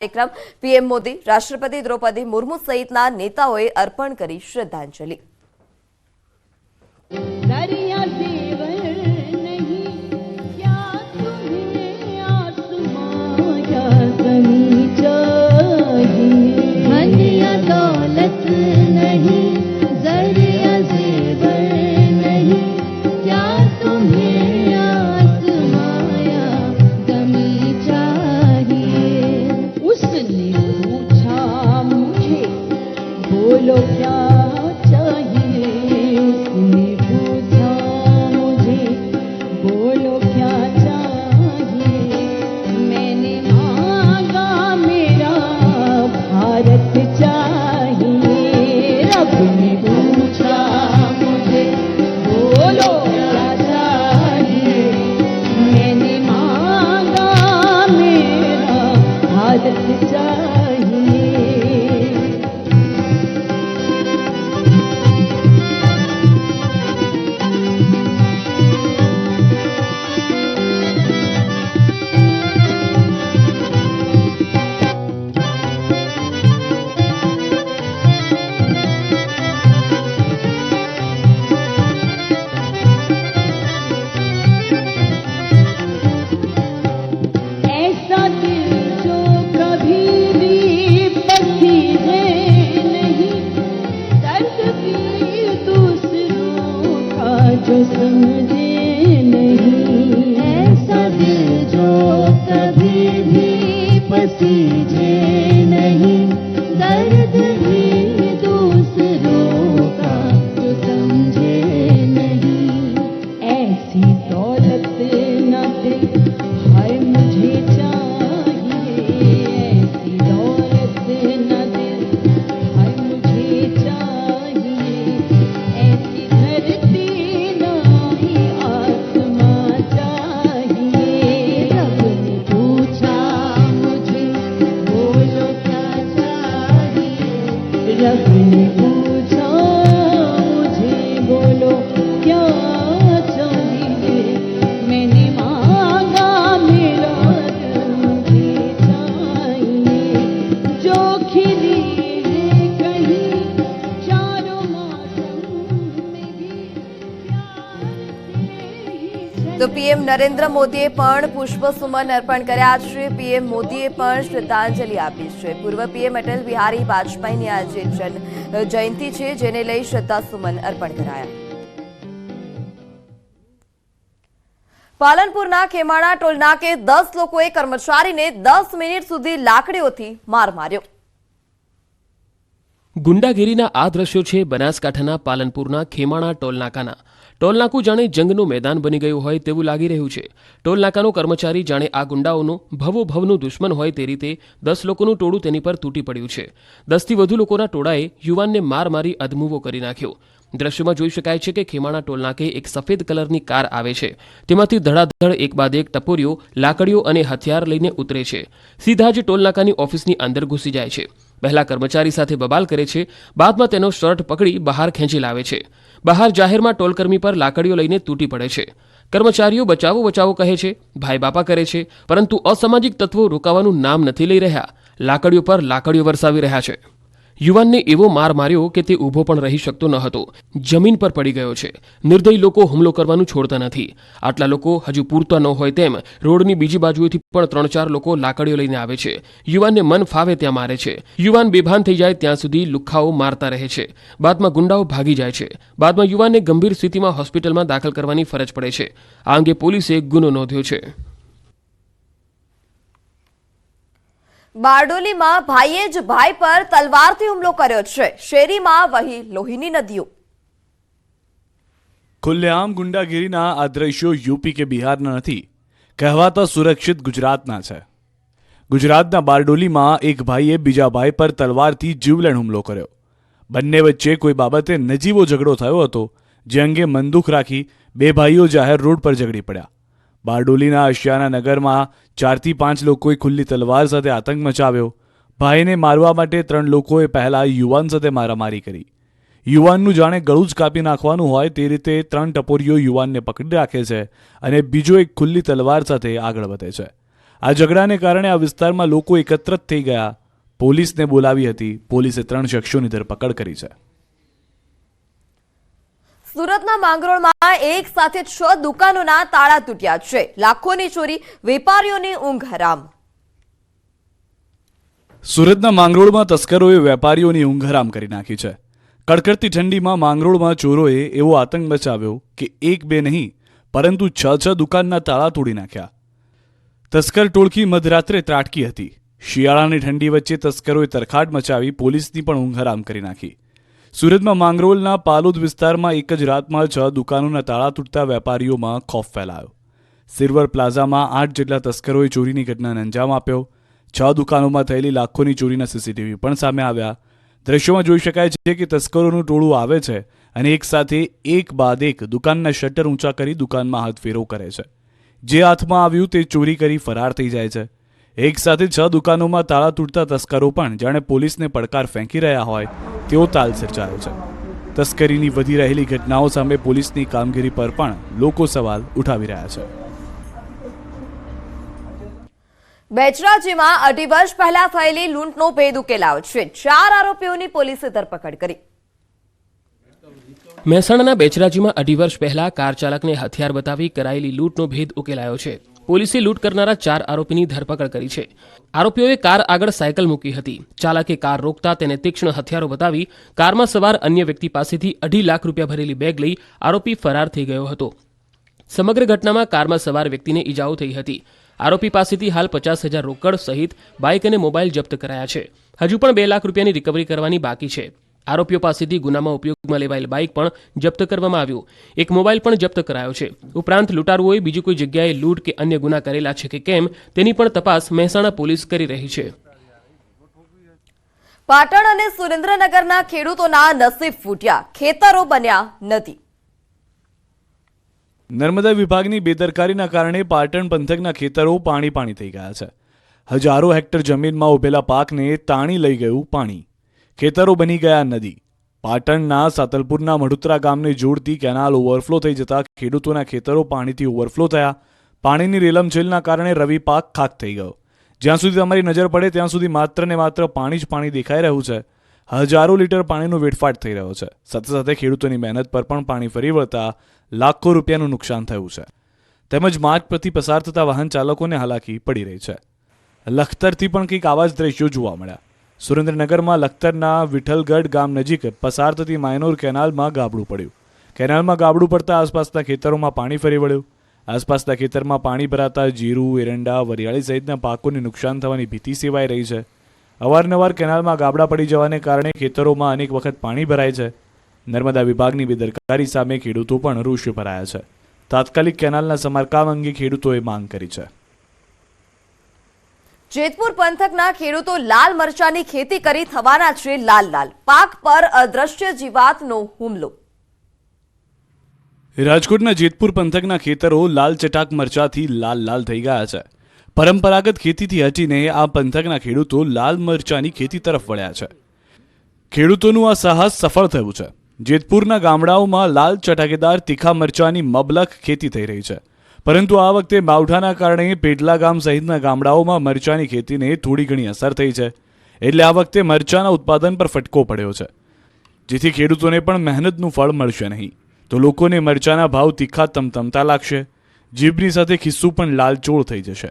કાર્યક્રમ પીએમ મોદી રાષ્ટ્રપતિ દ્રૌપદી મુર્મુ સહિતના નેતાઓએ અર્પણ કરી શ્રદ્ધાંજલિ नहीं see. તો પીએમ નરેન્દ્ર મોદીએ પણ પુષ્પ સુમન અર્પણ કર્યા છે પીએમ મોદીએ પણ શ્રદ્ધાંજલિ આપી છે. પૂર્વ પીએમ અટલ બિહારી વાજપેયીની આજે જન જયંતિ છે જેને લઈ શ્રદ્ધા સુમન અર્પણ કરાયા. પાલનપુરના ખેમાણા ટોલનાકે દસ લોકોએ કર્મચારીને દસ મિનિટ સુધી લાકડીઓથી માર માર્યો. ગુંડાગીરીના આ દ્રશ્યો છે બનાસકાંઠાના પાલનપુરના ખેમાણા ટોલનાકાના ટોલનાકું જાણે જંગનું મેદાન બની ગયું હોય તેવું લાગી રહ્યું છે. ટોલનાકાનો કર્મચારી જાણે આ ગુંડાઓનું ભવો ભવનું દુશ્મન હોય તે રીતે દસ લોકોનું ટોળું તેની પર તૂટી પડ્યું છે. દસથી વધુ લોકોના ટોળાએ યુવાનને માર મારી અધમુવો કરી નાખ્યો. દ્રશ્યમાં જોઈ શકાય છે કે ખેમાણા ટોલનાકે એક સફેદ કલરની કાર આવે છે. તેમાંથી ધડાધડ એક બાદ એક ટપોરીઓ, લાકડીઓ અને હથિયાર લઈને ઉતરે છે. સીધા જ ટોલનાકાની ઓફિસની અંદર ઘૂસી જાય છે. પહેલા કર્મચારી સાથે બબાલ કરે છે. બાદમાં તેનો શર્ટ પકડી બહાર ખેંચી લાવે છે. બહાર જાહેરમાં ટોલકર્મી પર લાકડીઓ લઈને તૂટી પડે છે. કર્મચારીઓ બચાવો બચાવો કહે છે. ભાઈ બાપા કરે છે. પરંતુ અસામાજિક તત્વો રોકાવાનું નામ નથી લઈ રહ્યા. લાકડીઓ પર લાકડીઓ વરસાવી રહ્યા છે. યુવાનને એવો માર માર્યો કે તે ઊભો પણ રહી શકતો ન હતો. જમીન પર પડી ગયો છે. નિર્દયી લોકો હુમલો કરવાનું છોડતા નથી. આટલા લોકો હજુ પૂરતા ન હોય તેમ રોડની બીજી બાજુએથી પણ ત્રણ ચાર લોકો લાકડીઓ લઈને આવે છે. યુવાનને મન ફાવે ત્યાં મારે છે. યુવાન બેભાન થઈ જાય ત્યાં સુધી લુખ્ખાઓ મારતા રહે છે. બાદમાં ગુંડાઓ ભાગી જાય છે. બાદમાં યુવાનને ગંભીર સ્થિતિમાં હોસ્પિટલમાં દાખલ કરવાની ફરજ પડે છે. આ અંગે પોલીસે ગુનો નોંધ્યો છે. બારડોલીમાં ભાઈએ જ ભાઈ પર તલવારથી હુમલો કર્યો છે. શેરીમાં વહી લોહીની નદીઓ. ખુલ્લેઆમ ગુંડાગીરીના આ દ્રશ્યો યુપી કે બિહારના નથી. કહેવાતા સુરક્ષિત ગુજરાતના છે. ગુજરાતના બારડોલીમાં એક ભાઈએ બીજા ભાઈ પર તલવારથી જીવલેણ હુમલો કર્યો. બંને વચ્ચે કોઈ બાબતે નજીવો ઝઘડો થયો હતો, જે અંગે મનદુખ રાખી બે ભાઈઓ જાહેર રોડ પર ઝઘડી પડ્યા. બારડોલીના આશિયાના નગરમાં ચારથી પાંચ લોકોએ ખુલ્લી તલવાર સાથે આતંક મચાવ્યો. ભાઈને મારવા માટે ત્રણ લોકોએ પહેલાં યુવાન સાથે મારામારી કરી. યુવાનનું જાણે ગળું જ કાપી નાખવાનું હોય તે રીતે ત્રણ ટપોરીઓ યુવાનને પકડી રાખે છે અને બીજો એક ખુલ્લી તલવાર સાથે આગળ વધે છે. આ ઝઘડાને કારણે આ વિસ્તારમાં લોકો એકત્રિત થઈ ગયા. પોલીસને બોલાવી હતી. પોલીસે ત્રણ શખ્સોની ધરપકડ કરી છે. સુરતના માંગરોળમાં એક સાથે છ દુકાનોના તાળા તૂટ્યા છે. લાખોની ચોરી, વેપારીઓની ઊંઘ હરામ. સુરતના માંગરોળમાં તસ્કરોએ વેપારીઓની ઊંઘ હરામ કરી નાખી છે. કડકડતી ઠંડીમાં માંગરોળમાં ચોરોએ એવો આતંક મચાવ્યો કે એક બે નહીં, પરંતુ છ છ દુકાનના તાળા તોડી નાખ્યા. તસ્કર ટોળકી મધરાત્રે ત્રાટકી હતી. શિયાળાની ઠંડી વચ્ચે તસ્કરોએ તરખાટ મચાવી પોલીસની પણ ઊંઘ હરામ કરી નાખી. સુરતમાં માંગરોળના પાલોદ વિસ્તારમાં એક જ રાતમાં છ દુકાનોના તાળા તૂટતા વેપારીઓમાં ખોફ ફેલાયો. સિલ્વર પ્લાઝામાં આઠ જેટલા તસ્કરોએ ચોરીની ઘટનાને અંજામ આપ્યો. છ દુકાનોમાં થયેલી લાખોની ચોરીના સીસીટીવી પણ સામે આવ્યા. દ્રશ્યોમાં જોઈ શકાય છે કે તસ્કરોનું ટોળું આવે છે અને એક સાથે એક બાદ એક દુકાનના શટર ઊંચા કરી દુકાનમાં હાથ ફેરો કરે છે. જે હાથમાં આવ્યું તે ચોરી કરી ફરાર થઈ જાય છે. એક સાથે છ દુકાનોમાં તાળા તૂટતા તસ્કરો પણ, જાણે પોલીસને પડકાર ફેંકી રહ્યા હોય તેવો તાલ સર્જાયો છે. તસ્કરીની વધી રહેલી ઘટનાઓ સામે પોલીસની કામગીરી પર પણ લોકો સવાલ ઉઠાવી રહ્યા છે. બેચરાજીમાં અઢી વર્ષ પહેલા થયેલી લૂંટનો ભેદ ઉકેલાયો છે. ચાર આરોપીઓની પોલીસે ધરપકડ કરી. મહેસાણાના બેચરાજીમાં અઢી વર્ષ પહેલા કાર ચાલકને હથિયાર બતાવી કરાયેલી લૂંટનો ભેદ ઉકેલાયો છે. પોલીસે લૂંટ કરનારા ચાર આરોપીની ધરપકડ કરી છે. આરોપીઓએ કાર આગળ સાયકલ મૂકી હતી. ચાલકે કાર રોકતા તેને તીક્ષ્ણ હથિયારો બતાવી કારમાં સવાર અન્ય વ્યક્તિ પાસેથી અઢી લાખ રૂપિયા ભરેલી બેગ લઈ આરોપી ફરાર થઈ ગયો હતો. સમગ્ર ઘટનામાં કારમાં સવાર વ્યક્તિને ઈજાઓ થઈ હતી. આરોપી પાસેથી હાલ પચાસ હજાર રોકડ સહિત બાઇક અને મોબાઈલ જપ્ત કરાયા છે. હજુ પણ બે લાખ રૂપિયાની રિકવરી કરવાની બાકી છે. આરોપીઓ પાસેથી ગુનામાં ઉપયોગમાં લેવાયેલ બાઇક પણ જપ્ત કરવામાં આવ્યું. એક મોબાઈલ પણ જપ્ત કરાયો છે. ઉપરાંત લૂંટારુઓએ બીજી કોઈ જગ્યાએ લૂંટ કે અન્ય ગુના કરેલા છે કે કેમ તેની પણ તપાસ મહેસાણા પોલીસ કરી રહી છે. પાટણ અને સુરેન્દ્રનગરના ખેડૂતોના નસીબ ફૂટ્યા. ખેતરો બન્યા નથી. નર્મદા વિભાગની બેદરકારીના કારણે પાટણ પંથકના ખેતરો પાણી પાણી થઈ ગયા છે. હજારો હેક્ટર જમીનમાં ઉભેલા પાકને તાણી લઈ ગયું પાણી. ખેતરો બની ગયા નદી. પાટણના સાતલપુરના મઢુતરા ગામને જોડતી કેનાલ ઓવરફ્લો થઈ જતા ખેડૂતોના ખેતરો પાણીથી ઓવરફ્લો થયા. પાણીની રેલમછેલના કારણે રવિ પાક ખાક થઈ ગયો. જ્યાં સુધી તમારી નજર પડે ત્યાં સુધી માત્ર ને માત્ર પાણી જ પાણી દેખાઈ રહ્યું છે. હજારો લીટર પાણીનો વેડફાટ થઈ રહ્યો છે. સાથે સાથે ખેડૂતોની મહેનત પર પણ પાણી ફરી વળતા લાખો રૂપિયાનું નુકસાન થયું છે. તેમજ માર્ગ પરથી પસાર થતા વાહન ચાલકોને હાલાકી પડી રહી છે. લખતરથી પણ કંઈક આવા જ દ્રશ્યો જોવા મળ્યા. સુરેન્દ્રનગરમાં લખતરના વિઠ્ઠલગઢ ગામ નજીક પસાર થતી માયનોર કેનાલમાં ગાબડું પડ્યું. કેનાલમાં ગાબડું પડતા આસપાસના ખેતરોમાં પાણી ફરી વળ્યું. આસપાસના ખેતરમાં પાણી ભરાતા જીરું, એરંડા, વરિયાળી સહિતના પાકોને નુકસાન થવાની ભીતિ સેવાઈ રહી છે. અવારનવાર કેનાલમાં ગાબડા પડી જવાને કારણે ખેતરોમાં અનેક વખત પાણી ભરાય છે. નર્મદા વિભાગની બેદરકારી સામે ખેડૂતો પણ રોષ ભરાયા છે. તાત્કાલિક કેનાલના સમારકામ અંગે ખેડૂતોએ માંગ કરી છે. જેતપુર પંથકના ખેડૂતો લાલ મરચાની ખેતી કરી થવાના છે લાલ લાલ. પાક પર અદ્રશ્ય જીવાતનો હુમલો. રાજકોટના જેતપુર પંથકના ખેતરો લાલ ચટાક મરચાથી લાલ લાલ થઈ ગયા છે. પરંપરાગત ખેતીથી હટીને આ પંથકના ખેડૂતો લાલ મરચાની ખેતી તરફ વળ્યા છે. ખેડૂતોનું આ સાહસ સફળ થયું છે. જેતપુરના ગામડાઓમાં લાલ ચટાકેદાર તીખા મરચાની મબલખ ખેતી થઈ રહી છે. પરંતુ આ વખતે માવઠાના કારણે પેટલા ગામ સહિતના ગામડાઓમાં મરચાની ખેતીને થોડી ઘણી અસર થઈ છે. એટલે આ વખતે મરચાના ઉત્પાદન પર ફટકો પડ્યો છે. જેથી ખેડૂતોને પણ મહેનતનું ફળ મળશે નહીં. તો લોકોને મરચાના ભાવ તીખા તમતમતા લાગશે. જીભની સાથે ખિસ્સું પણ લાલચોળ થઈ જશે.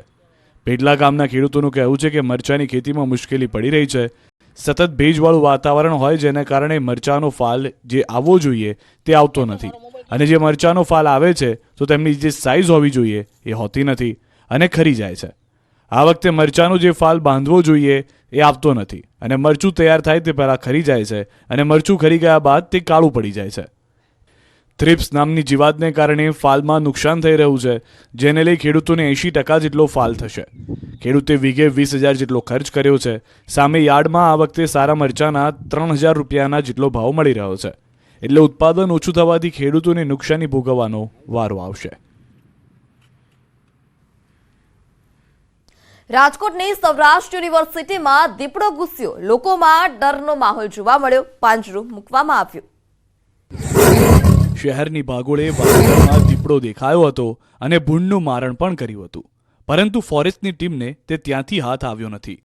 પેટલા ગામના ખેડૂતોનું કહેવું છે કે મરચાની ખેતીમાં મુશ્કેલી પડી રહી છે. સતત ભેજવાળું વાતાવરણ હોય જેના કારણે મરચાનો ફાલ જે આવવો જોઈએ તે આવતો નથી. અને જે મરચાંનો ફાલ આવે છે, તો તેમની જે સાઇઝ હોવી જોઈએ, એ હોતી નથી અને ખરી જાય છે. આ વખતે મરચાંનો જે ફાલ બાંધવો જોઈએ, એ આપતો નથી. અને મરચું તૈયાર થાય તે પહેલાં ખરી જાય છે અને મરચું ખરી ગયા બાદ તે કાળું પડી જાય છે. થ્રિપ્સ નામની જીવાતને કારણે ફાલમાં નુકસાન થઈ રહ્યું છે, જેને લઈ ખેડૂતોને એંશી ટકા જેટલો ફાલ થશે. ખેડૂતે વીઘે વીસ હજાર જેટલો ખર્ચ કર્યો છે. સામે યાર્ડમાં આ વખતે સારા મરચાના ત્રણ હજાર રૂપિયાના જેટલો ભાવ મળી રહ્યો છે. એટલે ઉત્પાદન ઓછું થવાથી ખેડૂતોને નુકસાની ભોગવવાનો વારો આવશે. રાજકોટની સૌરાષ્ટ્ર યુનિવર્સિટીમાં દીપડો ઘૂસ્યો. લોકોમાં ડરનો માહોલ જોવા મળ્યો. પાંજરું મૂકવામાં આવ્યું. શહેરની ભાગોળે વાતાવરણમાં દીપડો દેખાયો હતો અને ભૂંડનું મારણ પણ કર્યું હતું. પરંતુ ફોરેસ્ટની ટીમને તે ત્યાંથી હાથ આવ્યો નથી.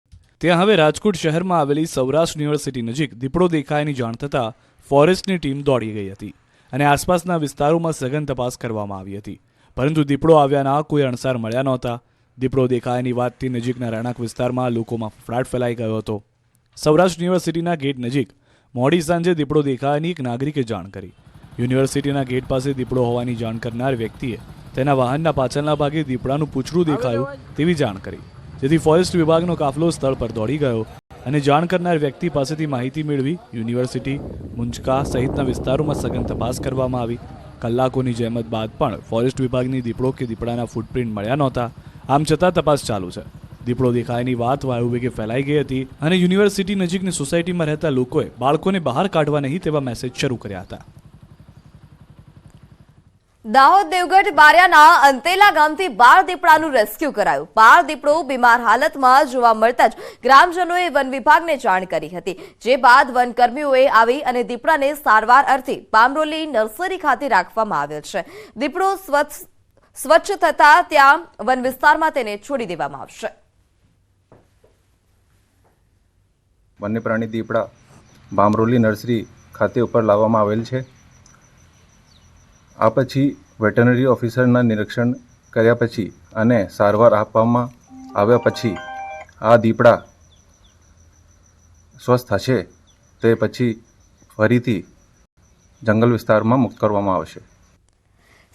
ત્યાં હવે રાજકોટ શહેરમાં આવેલી સૌરાષ્ટ્ર યુનિવર્સિટી નજીક દીપડો દેખાયાની જાણ થતાં ફોરેસ્ટની ટીમ દોડી ગઈ હતી અને આસપાસના વિસ્તારોમાં સઘન તપાસ કરવામાં આવી હતી. પરંતુ દીપડો આવ્યાના કોઈ અણસાર મળ્યા નહોતા. દીપડો દેખાયાની વાતથી નજીકના રહેણાંક વિસ્તારમાં લોકોમાં ફફડાટ ફેલાઈ ગયો હતો. સૌરાષ્ટ્ર યુનિવર્સિટીના ગેટ નજીક મોડી સાંજે દીપડો દેખાયાની એક નાગરિકે જાણ કરી. યુનિવર્સિટીના ગેટ પાસે દીપડો હોવાની જાણ કરનાર વ્યક્તિએ તેના વાહનના પાછળના ભાગે દીપડાનું પૂછડું દેખાયું તેવી જાણ કરી જેથી ફોરેસ્ટ વિભાગનો કાફલો સ્થળ પર દોડી ગયો અને જાણ કરનાર વ્યક્તિ પાસેથી માહિતી મેળવી યુનિવર્સિટી, મુંજકા સહિતના વિસ્તારોમાં સઘન તપાસ કરવામાં આવી. કલાકોની જહેમત બાદ પણ ફોરેસ્ટ વિભાગની દીપડો કે દીપડાના ફૂટપ્રિન્ટ મળ્યા નહોતા. આમ છતાં તપાસ ચાલુ છે. દીપડો દેખાયની વાત વાયુવેગે ફેલાઈ ગઈ હતી અને યુનિવર્સિટી નજીકની સોસાયટીમાં રહેતા લોકોએ બાળકોને બહાર કાઢવા નહીં તેવા મેસેજ શરૂ કર્યા હતા. દાહોદ, દેવગઢ, બારિયાના અંતેલા ગામથી બાર દીપડાનું રેસ્ક્યુ કરાયું. બાર દીપડો બીમાર હાલતમાં જોવા મળતા જ ગ્રામજનોએ વન વિભાગને જાણ કરી હતી. જે બાદ વનકર્મીઓએ આવી અને દીપડાને સારવાર અર્થે બામરોલી નર્સરી ખાતે રાખવામાં આવ્યો છે. દીપડો સ્વચ્છ સ્વચ્છ થતા ત્યાં વન વિસ્તારમાં તેને છોડી દેવામાં આવશે. વન્ય દીપડા બામરોલી નર્સરી ખાતે ઉપર લાવવામાં આવેલ છે. આ પછી વેટરનરી ઓફિસરના નિરીક્ષણ કર્યા પછી અને સારવાર આપવામાં આવ્યા પછી આ દીપડા સ્વસ્થ થશે તે પછી ફરીથી જંગલ વિસ્તારમાં મુક્ત કરવામાં આવશે.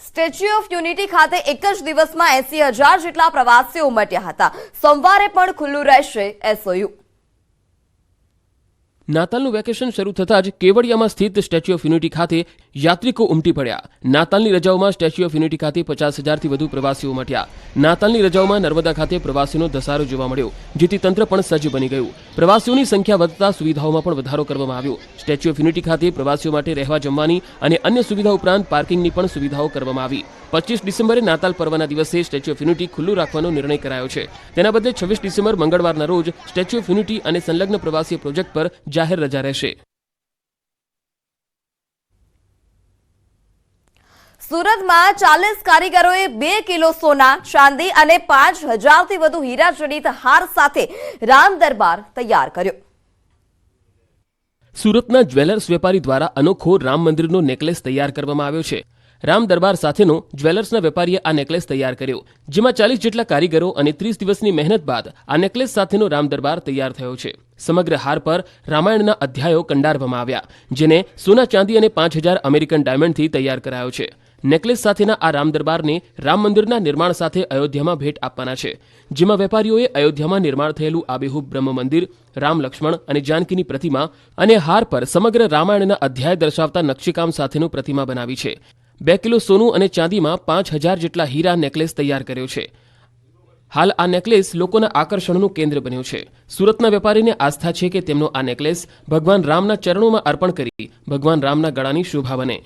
સ્ટેચ્યુ ઓફ યુનિટી ખાતે એક જ દિવસમાં એસી હજાર જેટલા પ્રવાસીઓ ઉમટ્યા હતા. સોમવારે પણ ખુલ્લું રહેશે એસઓયુ. નાતાલનું વેકેશન શરૂ થતાં જ કેવડિયામાં સ્થિત સ્ટેચ્યુ ઓફ યુનિટી ખાતે યાત્રિકો ઉમટી પડ્યા. નાતાલની રજાઓમાં સ્ટેચ્યુ ઓફ યુનિટી ખાતે પચાસ હજારથી વધુ પ્રવાસીઓ ઉમટ્યા. નાતાલની રજાઓમાં નર્મદા ખાતે પ્રવાસીઓનો ધસારો જોવા મળ્યો, જેથી તંત્ર પણ સજ્જ બની ગયું. પ્રવાસીઓની સંખ્યા વધતા સુવિધાઓમાં પણ વધારો કરવામાં આવ્યો. સ્ટેચ્યુ ઓફ યુનિટી ખાતે પ્રવાસીઓ માટે રહેવા જમવાની અને અન્ય સુવિધા ઉપરાંત પાર્કિંગની પણ સુવિધાઓ કરવામાં આવી. પચીસ ડિસેમ્બરે નાતાલ પર્વના દિવસે સ્ટેચ્યુ ઓફ યુનિટી ખુલ્લું રાખવાનો નિર્ણય કરાયો છે. તેના બદલે છવ્વીસ ડિસેમ્બર મંગળવારના રોજ સ્ટેચ્યુ ઓફ યુનિટી અને સંલગ્ન પ્રવાસી પ્રોજેક્ટ પર જાહેર રજા રહેશે. સુરતમાં ચાલીસ કારીગરોએ બે કિલો સોના ચાંદી અને પાંચ હજારથી વધુ હીરા જડિત હાર સાથે રામ દરબાર તૈયાર કર્યો. સુરતના જ્વેલર્સ વેપારી દ્વારા અનોખો રામ મંદિરનો નેકલેસ તૈયાર કરવામાં આવ્યો છે. રામ દરબાર સાથેનો જ્વેલર્સના વેપારીએ આ નેકલેસ તૈયાર કર્યો, જેમાં ચાલીસ જેટલા કારીગરો અને ત્રીસ દિવસની મહેનત બાદ આ નેકલેસ સાથેનો રામ દરબાર તૈયાર થયો છે. સમગ્ર હાર પર રામાયણના અધ્યાયો કંડારવામાં આવ્યા, જેને સોના ચાંદી અને પાંચ હજાર અમેરિકન ડાયમંડથી તૈયાર કરાયો છે. નેકલેસ સાથેના આ રામ દરબારને રામ મંદિરના નિર્માણ સાથે અયોધ્યામાં ભેટ આપવાના છે, જેમાં વેપારીઓએ અયોધ્યામાં નિર્માણ થયેલું આબેહૂબ બ્રહ્મ મંદિર, રામ લક્ષ્મણ અને જાનકીની પ્રતિમા અને હાર પર સમગ્ર રામાયણના અધ્યાય દર્શાવતા નકશીકામ સાથેનું પ્રતિમા બનાવી છે. બે કિલો સોનું અને ચાંદીમાં પાંચ હજાર જેટલા હીરા નેકલેસ તૈયાર કર્યો છે. હાલ આ નેકલેસ લોકોના આકર્ષણનું કેન્દ્ર બન્યું છે. સુરતના વેપારીને આસ્થા છે કે તેમનો આ નેકલેસ ભગવાન રામના ચરણોમાં અર્પણ કરી ભગવાન રામના ગળાની શોભા બને.